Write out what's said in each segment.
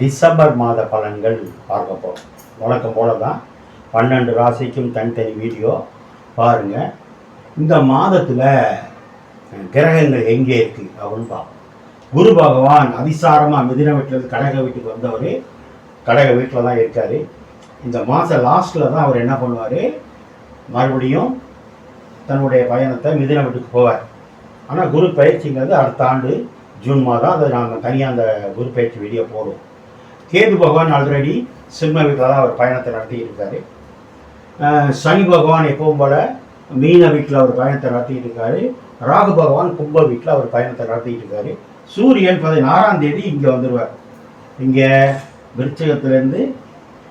December மாத பலன்கள் பார்க்க போகிறோம் வழக்கம் போல தான் பன்னெண்டு ராசிக்கும் தனித்தனி வீடியோ பாருங்கள் இந்த மாதத்தில் கிரகங்கள் எங்கே இருக்குது அப்படின்னு பார்ப்போம். குரு பகவான் அதிசாரமாக மிதின வீட்டிலேருந்து கடக வீட்டுக்கு வந்தவர் கடக வீட்டில் தான் இருக்கார். இந்த மாதம் லாஸ்ட்டில் தான் அவர் என்ன பண்ணுவார்? மறுபடியும் தன்னுடைய பயணத்தை மிதின வீட்டுக்கு போவார். ஆனால் குரு பயிற்சிங்கிறது அடுத்த ஆண்டு ஜூன் மாதம் அதை நாங்கள் தனியாக அந்த குரு பயிற்சி வீடியோ போடுவோம். கேது பகவான் ஆல்ரெடி சிம்ம வீட்டில் தான் அவர் பயணத்தை நடத்திட்டு இருக்காரு சனி பகவான் எப்பவும் போல மீன வீட்டில் அவர் பயணத்தை நடத்திட்டு இருக்காரு ராகு பகவான் கும்ப வீட்டில் அவர் பயணத்தை நடத்திட்டு இருக்காரு சூரியன் பதினாறாம் தேதி இங்கே வந்துடுவார் இங்கே விருச்சகத்துலேருந்து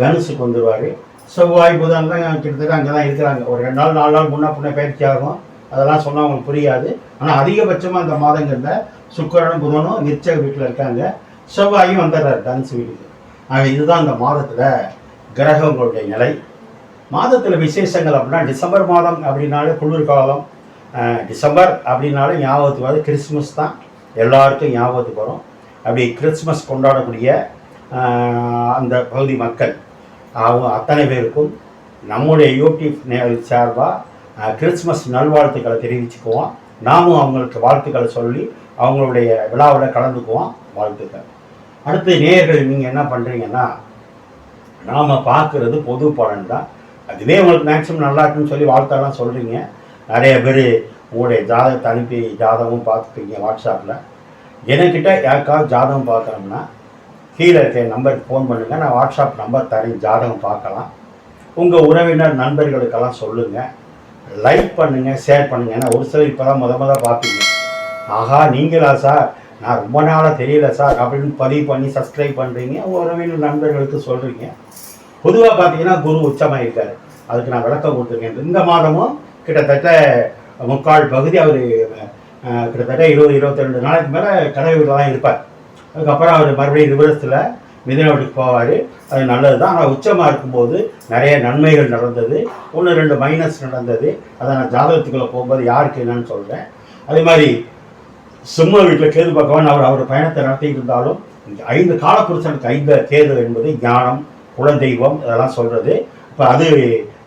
தனுசுக்கு வந்துடுவார் செவ்வாய் புதன்லாம் கிட்டத்தட்ட அங்கே தான் இருக்கிறாங்க. ஒரு ரெண்டு நாள் நாலு நாள் முன்னே பின்ன பயிற்சி ஆகும். அதெல்லாம் சொன்னால் அவங்களுக்கு புரியாது. ஆனால் அதிகபட்சமாக அந்த மாதங்களில் சுக்கரனும் புதனும் விருச்சக வீட்டில் இருக்காங்க. செவ்வாயும் வந்துடுறாரு தனுசு வீடு ஆக இதுதான் அந்த மாதத்தில் கிரகங்களுடைய நிலை. மாதத்தில் விசேஷங்கள் அப்படின்னா டிசம்பர் மாதம் அப்படின்னாலே குளிர்காலம் டிசம்பர் அப்படின்னாலே ஞாபகத்துக்கு வரும் கிறிஸ்மஸ் தான். எல்லாருக்கும் ஞாபகத்துக்கு வரும். அப்படி கிறிஸ்மஸ் கொண்டாடக்கூடிய அந்த பகுதி மக்கள் அவங்க அத்தனை பேருக்கும் நம்முடைய யூடியூப் நேயல் சார்பாக கிறிஸ்மஸ் நல்வாழ்த்துக்களை தெரிவிச்சுக்குவோம். நாமும் அவங்களுக்கு வாழ்த்துக்களை சொல்லி அவங்களுடைய விழாவில் கலந்துக்குவோம். வாழ்த்துக்கள். அடுத்து நேயர்கள் நீங்கள் என்ன பண்ணுறீங்கன்னா நாம் பார்க்குறது பொது பலன் தான். அதுவே உங்களுக்கு மேக்ஸிமம் நல்லா இருக்குன்னு சொல்லி வாழ்த்தாலாம் சொல்கிறீங்க நிறைய பேர் உங்களுடைய ஜாதகத்தை அனுப்பி ஜாதகமும் பார்த்துப்பீங்க வாட்ஸ்அப்பில் என்கிட்ட யாருக்காவது ஜாதகம் பார்க்கணும்னா கீழே இருக்க நம்பருக்கு ஃபோன் பண்ணுங்கள் நான் வாட்ஸ்அப் நம்பர் தரேன். ஜாதகம் பார்க்கலாம். உங்கள் உறவினர் நண்பர்களுக்கெல்லாம் சொல்லுங்கள் லைக் பண்ணுங்கள் ஷேர் பண்ணுங்கள் ஏன்னா ஒரு சிலர் இப்போ தான் முத முத பார்ப்பீங்க. ஆஹா நீங்களா சார்? நான் ரொம்ப நாளாக தெரியல சார். அப்படின்னு பதிவு பண்ணி சப்ஸ்கிரைப் பண்ணுறீங்க உங்கள் உறவினர் நண்பர்களுக்கு சொல்கிறீங்க பொதுவாக பார்த்தீங்கன்னா குரு உச்சமாக இருக்கார் அதுக்கு நான் விளக்கம் கொடுத்துருக்கேன். இந்த மாதமும் கிட்டத்தட்ட முக்கால் பகுதி அவர் கிட்டத்தட்ட இருபது இருபத்தி ரெண்டு நாளைக்கு மேலே கடை வீட்டில் தான் இருப்பார். அதுக்கப்புறம் அவர் மறுபடியும் ரிவர்ஸில் மிதின வீட்டுக்கு போவார். அது நல்லது தான் ஆனால் உச்சமாக இருக்கும்போது நிறைய நன்மைகள் நடந்தது. ஒன்று ரெண்டு மைனஸ் நடந்தது. அதை நான் ஜாதகத்துக்குள்ளே போகும்போது யாருக்கு என்னன்னு சொல்கிறேன் அதே மாதிரி சிம்ம வீட்டில் கேது பகவான் அவர் அவர் பயணத்தை நடத்திட்டு இருந்தாலும் ஐந்து காலப்புருஷனுக்கு ஐந்து தேர்தல் என்பது ஞானம் குலதெய்வம் இதெல்லாம் சொல்கிறது இப்போ அது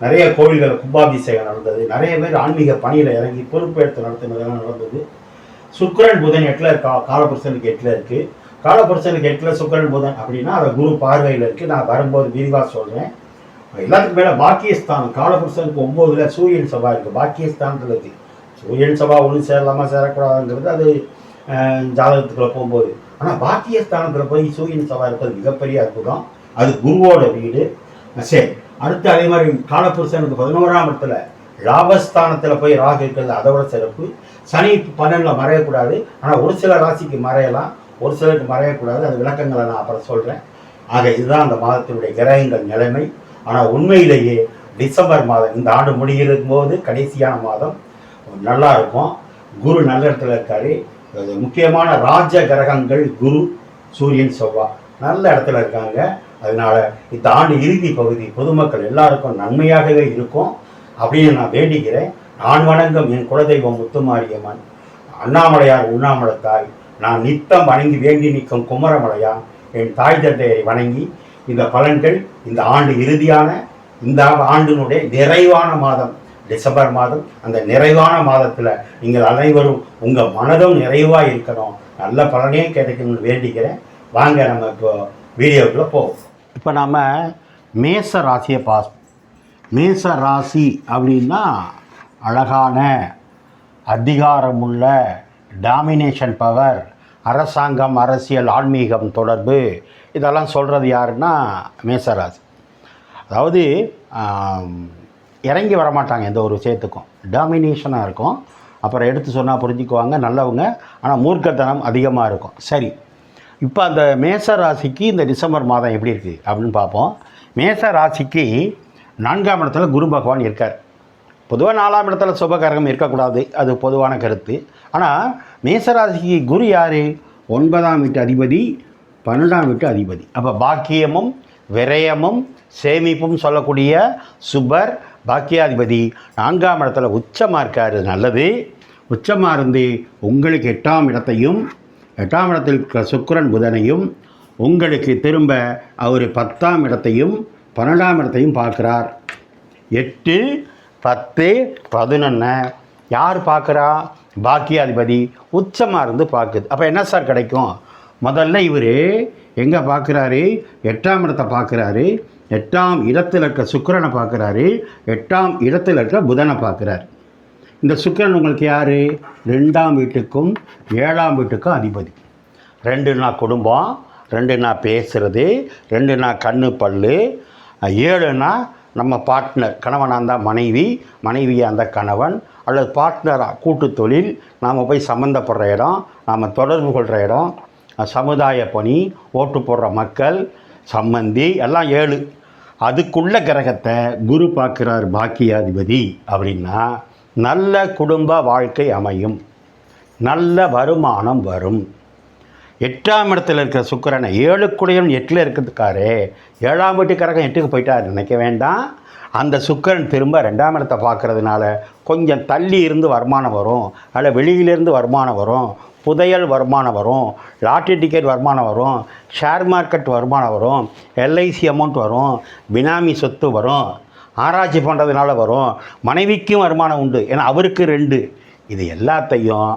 நிறைய கோவில்கள் கும்பாபிஷேகம் நடந்தது. நிறைய பேர் ஆன்மீக பணியில் இறங்கி பொறுப்பேற்று நடத்தினதெல்லாம் நடந்தது. சுக்கரன் புதன் எட்டில் கா காலப்புருஷனுக்கு எட்டில் இருக்குது காலப்புருஷனுக்கு எட்டில் சுக்கரன் புதன் அப்படின்னா அதை குரு பார்வையில் இருக்குது நான் வரும்போது விரிவாக சொல்கிறேன் எல்லாத்துக்கும் மேலே பாக்கியஸ்தான் காலபுருஷனுக்கு ஒம்போதுல சூரியன் சபா இருக்குது பாக்கியஸ்தான்றது இருக்குது சூரியன் சபா ஒன்று சேரலாமா சேரக்கூடாதுங்கிறது அது ஜாதகத்துக்குள்ளே ஜாதகத்துக்குள்ள போகும்போது. ஆனால் பாக்கியஸ்தானத்தில் போய் சூரியன் சபா இருப்பது மிகப்பெரிய அற்புதம். அது குருவோட வீடு. சரி. அடுத்து அதே மாதிரி காலபுருஷனுக்கு பதினோராம் இடத்துல லாபஸ்தானத்தில் போய் ராகு இருக்கிறது அதோட சிறப்பு. சனி பன்னெண்டில் மறையக்கூடாது. ஆனால் ஒரு சில ராசிக்கு மறையலாம். ஒரு சிலருக்கு மறையக்கூடாது. அது விளக்கங்களை நான் அப்புறம் சொல்கிறேன் ஆக இதுதான் அந்த மாதத்தினுடைய கிரகங்கள் நிலைமை. ஆனால் உண்மையிலேயே டிசம்பர் மாதம் இந்த ஆண்டு முடிகிறதும் போது கடைசியான மாதம். நல்லா இருக்கும் குரு நல்ல இடத்துல இருக்காரு. முக்கியமான ராஜ கிரகங்கள் குரு சூரியன் செவ்வாய் நல்ல இடத்துல இருக்காங்க. அதனால இந்த ஆண்டு இறுதி பகுதி பொதுமக்கள் எல்லாருக்கும் நன்மையாகவே இருக்கும். அப்படின்னு நான் வேண்டிக்கிறேன். நான் வணங்கும் என் குலதெய்வம் முத்துமாரியம்மன். அண்ணாமலையார் உண்ணாமலத்தாய். நான் நித்தம் வணங்கி வேண்டி நிற்கும் குமரமலையான். என் தாய் தந்தையை வணங்கி இந்த பலன்கள் இந்த ஆண்டு இறுதியான இந்த ஆண்டினுடைய நிறைவான மாதம். டிசம்பர் மாதம் அந்த நிறைவான மாதத்தில் நீங்கள் அனைவரும் உங்கள் மனதும் நிறைவாக இருக்கணும். நல்ல பலனையும் கிடைக்கணும்னு வேண்டிக்கிறேன். வாங்க நம்ம இப்போ வீடியோக்குள்ளே போவோம். இப்போ நாம் மேச ராசியை பாஸ் மேச ராசி அப்படின்னா அழகான அதிகாரமுள்ள டாமினேஷன் பவர் அரசாங்கம் அரசியல் ஆன்மீகம் தொடர்பு இதெல்லாம் சொல்கிறது யாருன்னா மேசராசி அதாவது இறங்கி வரமாட்டாங்க எந்த ஒரு விஷயத்துக்கும். டாமினேஷனாக இருக்கும். அப்புறம் எடுத்து சொன்னால் புரிஞ்சுக்குவாங்க நல்லவங்க. ஆனால் மூர்க்கத்தனம் அதிகமாக இருக்கும். சரி. இப்போ அந்த மேச ராசிக்கு இந்த டிசம்பர் மாதம் எப்படி இருக்குது அப்படின்னு பார்ப்போம். மேச ராசிக்கு நான்காம் இடத்துல குரு பகவான் இருக்கார். பொதுவாக நாலாம் இடத்துல சுபகரகம் இருக்கக்கூடாது. அது பொதுவான கருத்து. ஆனால் மேசராசிக்கு குரு யார்? ஒன்பதாம் வீட்டு அதிபதி பன்னெண்டாம் வீட்டு அதிபதி. அப்போ பாக்கியமும் விரயமும் சேமிப்பும் சொல்லக்கூடிய சுபர் பாக்கியாதிபதி நான்காம் இடத்துல உச்சமாக இருக்கார். நல்லது. உச்சமாக இருந்து உங்களுக்கு எட்டாம் இடத்தையும் எட்டாம் இடத்தில் இருக்கிற சுக்கிரன் புதனையும் உங்களுக்கு திரும்ப அவர் பத்தாம் இடத்தையும் பன்னெண்டாம் இடத்தையும் பார்க்குறார். எட்டு பத்து பதினொன்று யார் பார்க்குறா? பாக்கியாதிபதி உச்சமாக இருந்து பார்க்குது. அப்போ என்ன சார் கிடைக்கும்? முதல்ல இவர் எங்கே பார்க்குறாரு? எட்டாம் இடத்தை பார்க்குறாரு. எட்டாம் இடத்தில் இருக்க சுக்கிரனை பார்க்குறாரு. எட்டாம் இடத்தில் இருக்க புதனை பார்க்குறாரு. இந்த சுக்கிரன் உங்களுக்கு யார்? ரெண்டாம் வீட்டுக்கும் ஏழாம் வீட்டுக்கும் அதிபதி. ரெண்டு நாள் குடும்பம் ரெண்டு நாள் பேசுகிறது ரெண்டு நாள் கண்ணு பல்லு ஏழுனா நம்ம பார்ட்னர் கணவனாக இருந்தால் மனைவி மனைவியாக இருந்தால் கணவன் அல்லது பார்ட்னராக கூட்டு தொழில் நாம் போய் சம்மந்தப்படுற இடம் நாம் தொடர்பு கொள்கிற இடம் சமுதாய பணி ஓட்டு போடுற மக்கள் சம்மந்தி எல்லாம் ஏழு. அதுக்குள்ள கிரகத்தை குரு பார்க்குறார் பாக்கியாதிபதி அப்படின்னா நல்ல குடும்ப வாழ்க்கை அமையும். நல்ல வருமானம் வரும். எட்டாம் இடத்துல இருக்கிற சுக்கிரனை ஏழுக்குடையும் எட்டில் இருக்கிறதுக்காரு ஏழாம் வீட்டுக்காரகம் எட்டுக்கு போயிட்டார் நினைக்க வேண்டாம். அந்த சுக்கரன் திரும்ப ரெண்டாம் இடத்தை பார்க்குறதுனால கொஞ்சம் தள்ளி இருந்து வருமானம் வரும். அல்ல வெளியிலேருந்து வருமானம் வரும். புதையல் வருமானம் வரும் லாட்ரி டிக்கெட் வருமானம் வரும் ஷேர் மார்க்கெட் வருமானம் வரும் எல்ஐசி அமௌண்ட் வரும் பினாமி சொத்து வரும் ஆராய்ச்சி பண்ணுறதுனால வரும் மனைவிக்கும் வருமானம் உண்டு. ஏன்னா அவருக்கு ரெண்டு. இது எல்லாத்தையும்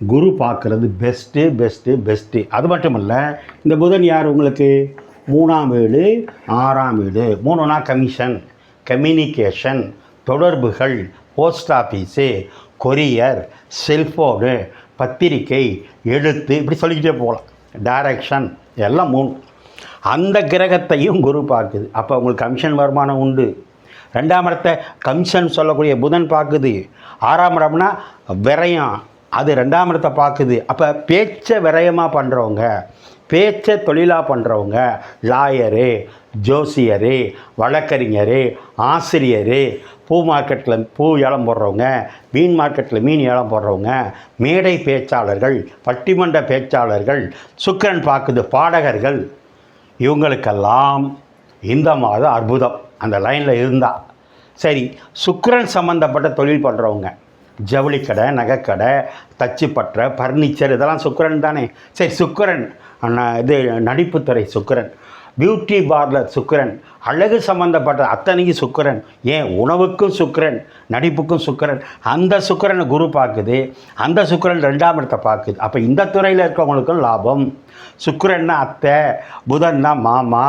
குரு பார்க்குறது பெஸ்ட்டு பெஸ்ட்டு பெஸ்ட்டு அது மட்டும் இல்லை இந்த புதன் யார் உங்களுக்கு? மூணாம் வீடு ஆறாம் வீடு. மூணுனா கமிஷன் கம்யூனிகேஷன் தொடர்புகள் போஸ்ட் ஆஃபீஸு கொரியர் செல்ஃபோனு பத்திரிக்கை எழுத்து இப்படி சொல்லிக்கிட்டே போகலாம். டைரக்ஷன் எல்லாம் மூணு. அந்த கிரகத்தையும் குரு பார்க்குது. அப்போ உங்களுக்கு கமிஷன் வருமானம் உண்டு. ரெண்டாம் இடத்தை கமிஷன் சொல்லக்கூடிய புதன் பார்க்குது. ஆறாம் இடம்னா விரயம். அது ரெண்டாம் இடத்தை பார்க்குது. அப்போ பேச்சை விரயமாக பண்ணுறவங்க பேச்சை தொழிலாக பண்ணுறவங்க லாயரு ஜோசியரு வழக்கறிஞர் ஆசிரியர் பூ மார்க்கெட்டில் பூ ஏலம் போடுறவங்க மீன் மார்க்கெட்டில் மீன் ஏலம் போடுறவங்க மேடை பேச்சாளர்கள் பட்டிமன்ற பேச்சாளர்கள் சுக்கரன் பார்க்குது பாடகர்கள் இவங்களுக்கெல்லாம் இந்த மாதம் அற்புதம். அந்த லைனில் இருந்தால் சரி சுக்கரன் சம்மந்தப்பட்ட தொழில் பண்ணுறவங்க ஜவுளிக்கடை நகைக்கடை தச்சுப்பற்ற பர்னிச்சர் இதெல்லாம் சுக்கரன் தானே. சரி சுக்கரன் இது நடிப்புத்துறை சுக்கிரன். பியூட்டி பார்லர் சுக்கிரன் அழகு சம்பந்தப்பட்ட அத்தனைக்கும் சுக்கரன் ஏன் உணவுக்கும் சுக்கரன் நடிப்புக்கும் சுக்கிரன் அந்த சுக்கரனை குரு பார்க்குது அந்த சுக்கரன் ரெண்டாம் இடத்தை பார்க்குது. அப்போ இந்த துறையில் இருக்கிறவங்களுக்கும் லாபம். சுக்கரன்னா அத்தை புதன்னா மாமா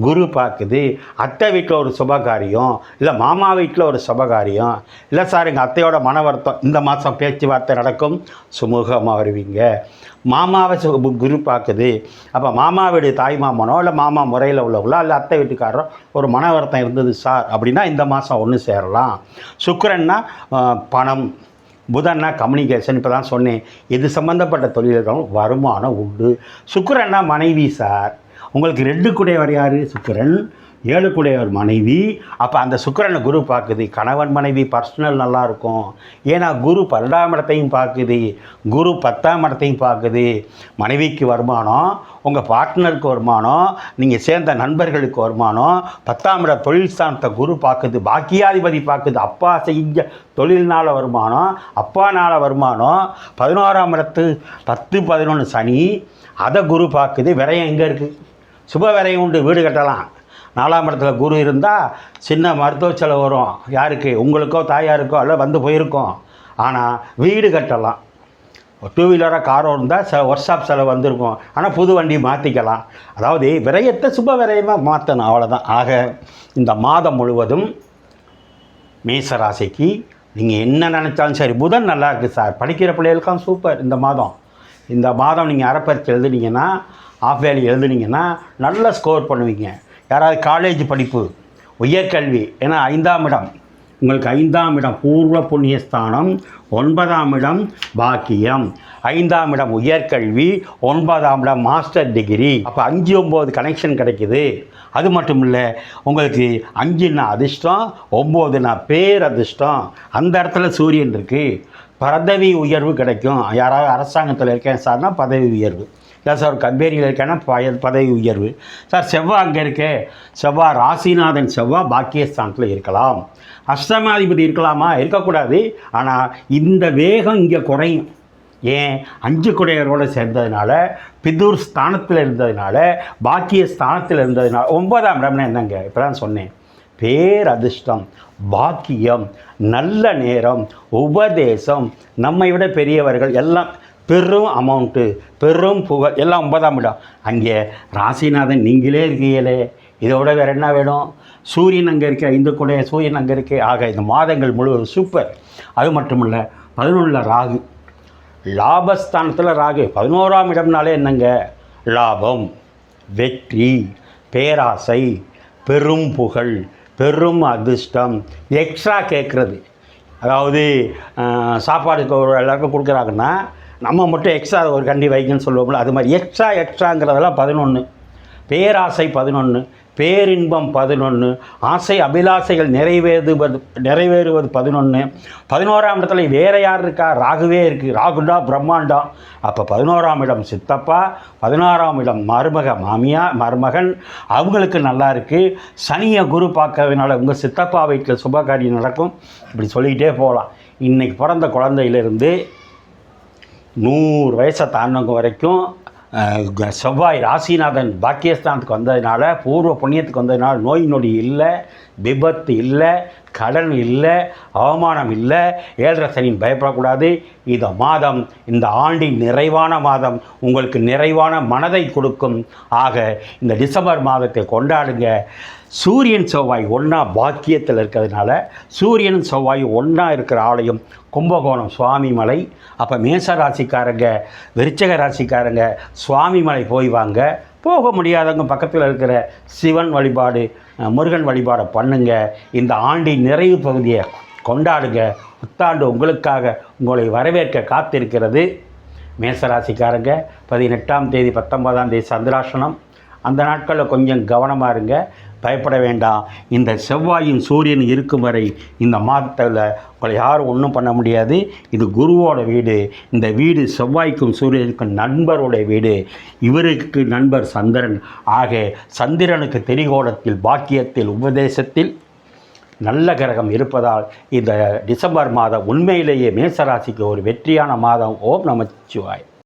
குரு பார்க்குது அத்தை வீட்டில் ஒரு சுபகாரியம் இல்லை மாமா வீட்டில் ஒரு சுபகாரியம். இல்லை சார் எங்கள் அத்தையோட மன வருத்தம் இந்த மாதம் பேச்சுவார்த்தை நடக்கும் சுமூகமாக வருவீங்க. மாமாவை சு- குரு பார்க்குது அப்போ மாமா வீடு தாய் மாமனோ இல்லை மாமா முறையில் உள்ளவங்களோ இல்லை அத்தை வீட்டுக்காரரோ ஒரு மன வருத்தம் இருந்தது சார் அப்படின்னா இந்த மாதம் ஒன்று சேரலாம். சுக்கரன்னா பணம் புதன்னா கம்யூனிகேஷன் இப்போ தான் சொன்னேன். இது சம்மந்தப்பட்ட தொழில்களும் வருமானம் உண்டு. சுக்கரன்னா மனைவி சார் உங்களுக்கு ரெண்டு குடையவர் யார்? சுக்கிரன். ஏழுக்குடையவர் மனைவி. அப்போ அந்த சுக்கிரனை குரு பார்க்குது. கணவன் மனைவி பர்சனல் நல்லா இருக்கும் ஏன்னா குரு பன்னெண்டாம் இடத்தையும் பார்க்குது. குரு பத்தாம் இடத்தையும் பார்க்குது. மனைவிக்கு வருமானம் உங்கள் பார்ட்னருக்கு வருமானம் நீங்கள் சேர்ந்த நண்பர்களுக்கு வருமானம் பத்தாம் இட தொழில் ஸ்தானத்தை குரு பார்க்குது. பாக்கியாதிபதி பார்க்குது. அப்பா செஞ்ச தொழில்னால வருமானம் அப்பானால வருமானம். பதினோராம் இடத்து பத்து பதினொன்று சனி அதை குரு பார்க்குது. விரயம் எங்கே இருக்குது சுப விரயம் உண்டு. வீடு கட்டலாம். நாலாம் இடத்துல குரு இருந்தால் சின்ன மருத்துவ செலவு வரும். யாருக்கு? உங்களுக்கோ தாயாருக்கோ அல்ல வந்து போயிருக்கோம். ஆனால் வீடு கட்டலாம். டூ வீலராக காரோ இருந்தால் ச ஒர்க் ஷாப் செலவு வந்திருக்கும். ஆனால் புது வண்டி மாற்றிக்கலாம் அதாவது விரயத்தை சுப விரயமாக மாற்றணும் அவ்வளோதான் ஆக இந்த மாதம் முழுவதும் மேசராசிக்கு நீங்கள் என்ன நினச்சாலும் சரி புதன் நல்லா இருக்குது சார் படிக்கிற பிள்ளைகளுக்கும் சூப்பர் இந்த மாதம். இந்த மாதம் நீங்கள் அறப்பரிச்சு எழுதுனீங்கன்னா ஆஃப் வேலி எழுதுனீங்கன்னா நல்ல ஸ்கோர் பண்ணுவீங்க. யாராவது காலேஜ் படிப்பு உயர்கல்வி ஏன்னா ஐந்தாம் இடம். உங்களுக்கு ஐந்தாம் இடம் பூர்வ புண்ணியஸ்தானம் ஒன்பதாம் இடம் பாக்கியம். ஐந்தாம் இடம் உயர்கல்வி ஒன்பதாம் இடம் மாஸ்டர் டிகிரி அப்போ அஞ்சு ஒம்பது கனெக்ஷன் கிடைக்குது. அது மட்டும் இல்லை உங்களுக்கு அஞ்சுன்னா அதிர்ஷ்டம் ஒம்போதுனா பேர் அதிர்ஷ்டம். அந்த இடத்துல சூரியன் இருக்குது பதவி உயர்வு கிடைக்கும். யாராவது அரசாங்கத்தில் இருக்கேன் சார்னா பதவி உயர்வு. இல்லை சார் கம்பேரியில் இருக்கேன்னா பய பதவி உயர்வு. சார் செவ்வாய் அங்கே இருக்கே? செவ்வாய் ராசிநாதன் செவ்வாய் பாக்கியஸ்தானத்தில் இருக்கலாம். அஷ்டமாதிபதி இருக்கலாமா? இருக்கக்கூடாது. ஆனால் இந்த வேகம் இங்கே குறையும். ஏன்? அஞ்சு குடையரோடு சேர்ந்ததுனால பிதூர் ஸ்தானத்தில் இருந்ததுனால பாக்கிய ஸ்தானத்தில் இருந்ததுனால ஒன்பதாம் இடம்னா என்னங்க? இப்போ தான் சொன்னேன். பேரதிர்ஷ்டம் பாக்கியம் நல்ல நேரம் உபதேசம் நம்மை விட பெரியவர்கள் எல்லாம் பெரும் அமௌண்ட்டு பெரும் புகழ் எல்லாம் ஒன்பதாம் இடம். அங்கே ராசிநாதன் நீங்களே இருக்கீங்களே. இதோட வேறு என்ன வேணும்? சூரியன் அங்கே இருக்க ஐந்து கூட சூரியன் அங்கே இருக்கு. ஆக இந்த மாதங்கள் முழுவதும் சூப்பர் அது மட்டும் இல்லை பதினொன்றில் ராகு. லாபஸ்தானத்தில் ராகு. பதினோராம் இடம்னாலே என்னங்க? லாபம் வெற்றி பேராசை பெரும் புகழ் பெரும் அதிர்ஷ்டம் எக்ஸ்ட்ரா கேட்குறது அதாவது சாப்பாடு சாப்பாடுக்கு ஒரு எல்லாருக்கும் கொடுக்குறாங்கன்னா நம்ம மட்டும் எக்ஸ்ட்ரா ஒரு கண்டி வைக்கணும்னு சொல்லுவோம்ல அது மாதிரி எக்ஸ்ட்ரா எக்ஸ்ட்ராங்கிறதெல்லாம் பதினொன்று பேராசை பதினொன்று பேரின்பம் பதினொன்று ஆசை அபிலாசைகள் நிறைவேறுவது நிறைவேறுவது பதினொன்று பதினோராம் இடத்துல வேற யார் இருக்கா? ராகுவே இருக்குது ராகுண்டா? பிரம்மாண்டா? அப்போ பதினோராம் இடம் சித்தப்பா பதினாறாம் இடம் மருமக மாமியா மருமகன். அவங்களுக்கு நல்லா இருக்குது சனியை குரு பார்க்கறதுனால உங்கள் சித்தப்பா வீட்டில் சுபகாரியம் நடக்கும். இப்படி சொல்லிக்கிட்டே போகலாம். இன்றைக்கி பிறந்த குழந்தையிலிருந்து நூறு வயசை தாண்டவங்க வரைக்கும் செவ்வாய் ராசிநாதன் பாக்கியஸ்தானத்துக்கு வந்ததுனால பூர்வ புண்ணியத்துக்கு வந்ததுனால நோய் நொடி இல்லை விபத்து இல்லை கடன் இல்லை அவமானம் இல்லை ஏழரை சனியின் பயப்படக்கூடாது. இந்த மாதம் இந்த ஆண்டின் நிறைவான மாதம் உங்களுக்கு நிறைவான மனதை கொடுக்கும். ஆக இந்த டிசம்பர் மாதத்தை கொண்டாடுங்க. சூரியன் செவ்வாய் ஒன்றா பாக்கியத்தில் இருக்கிறதுனால சூரியன் செவ்வாய் ஒன்றா இருக்கிற ஆலயம் கும்பகோணம் சுவாமிமலை. அப்போ மேச ராசிக்காரங்க விருச்சக ராசிக்காரங்க சுவாமிமலை போய் வாங்க. போக முடியாதவங்க பக்கத்தில் இருக்கிற சிவன் வழிபாடு முருகன் வழிபாடை பண்ணுங்க. இந்த ஆண்டின் நிறைவு பகுதியை கொண்டாடுங்க. புத்தாண்டு உங்களுக்காக உங்களை வரவேற்க காத்திருக்கிறது. மேசராசிக்காரங்க பதினெட்டாம் தேதி பத்தொன்பதாம் தேதி சந்திராசனம் அந்த நாட்களில் கொஞ்சம் கவனமாக இருங்க. பயப்பட வேண்டாம். இந்த செவ்வாயின் சூரியன் இருக்கும் வரை இந்த மாதத்தில் உங்களை யாரும் ஒன்றும் பண்ண முடியாது. இது குருவோட வீடு. இந்த வீடு செவ்வாய்க்கும் சூரியனுக்கும் நண்பருடைய வீடு. இவருக்கு நண்பர் சந்திரன். ஆக சந்திரனுக்கு தெரிகோடத்தில் பாக்கியத்தில் உபதேசத்தில் நல்ல கிரகம் இருப்பதால் இந்த டிசம்பர் மாதம் உண்மையிலேயே மேசராசிக்கு ஒரு வெற்றியான மாதம். ஓம் நமச்சிவாய்.